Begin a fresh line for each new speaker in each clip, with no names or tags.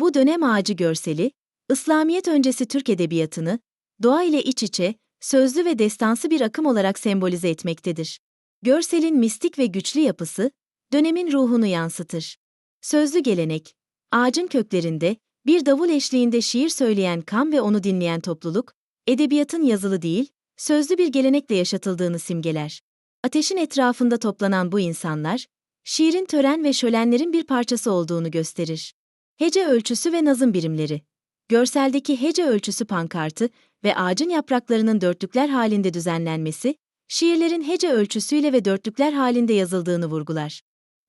Bu dönem ağacı görseli, İslamiyet öncesi Türk edebiyatını, doğa ile iç içe, sözlü ve destansı bir akım olarak sembolize etmektedir. Görselin mistik ve güçlü yapısı, dönemin ruhunu yansıtır. Sözlü gelenek, ağacın köklerinde, bir davul eşliğinde şiir söyleyen kam ve onu dinleyen topluluk, edebiyatın yazılı değil, sözlü bir gelenekle yaşatıldığını simgeler. Ateşin etrafında toplanan bu insanlar, şiirin tören ve şölenlerin bir parçası olduğunu gösterir. Hece ölçüsü ve nazım birimleri. Görseldeki hece ölçüsü pankartı ve ağacın yapraklarının dörtlükler halinde düzenlenmesi, şiirlerin hece ölçüsüyle ve dörtlükler halinde yazıldığını vurgular.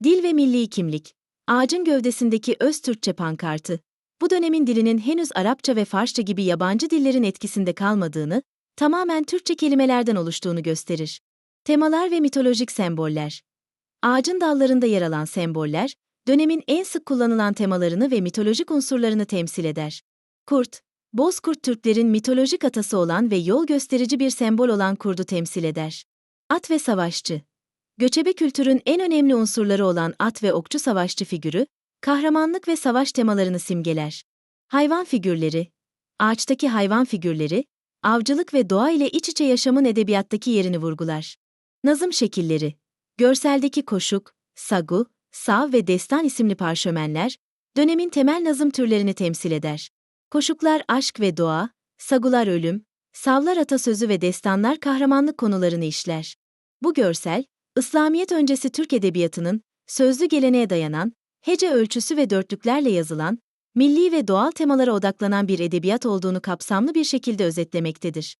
Dil ve milli kimlik. Ağacın gövdesindeki öz Türkçe pankartı. Bu dönemin dilinin henüz Arapça ve Farsça gibi yabancı dillerin etkisinde kalmadığını, tamamen Türkçe kelimelerden oluştuğunu gösterir. Temalar ve mitolojik semboller. Ağacın dallarında yer alan semboller, dönemin en sık kullanılan temalarını ve mitolojik unsurlarını temsil eder. Kurt, Bozkurt Türklerin mitolojik atası olan ve yol gösterici bir sembol olan kurdu temsil eder. At ve savaşçı. Göçebe kültürün en önemli unsurları olan at ve okçu savaşçı figürü, kahramanlık ve savaş temalarını simgeler. Hayvan figürleri. Ağaçtaki hayvan figürleri, avcılık ve doğa ile iç içe yaşamın edebiyattaki yerini vurgular. Nazım şekilleri. Görseldeki koşuk, sagu, sav ve destan isimli parşömenler, dönemin temel nazım türlerini temsil eder. Koşuklar aşk ve doğa, sagular ölüm, savlar atasözü ve destanlar kahramanlık konularını işler. Bu görsel, İslamiyet öncesi Türk edebiyatının sözlü geleneğe dayanan, hece ölçüsü ve dörtlüklerle yazılan, milli ve doğal temalara odaklanan bir edebiyat olduğunu kapsamlı bir şekilde özetlemektedir.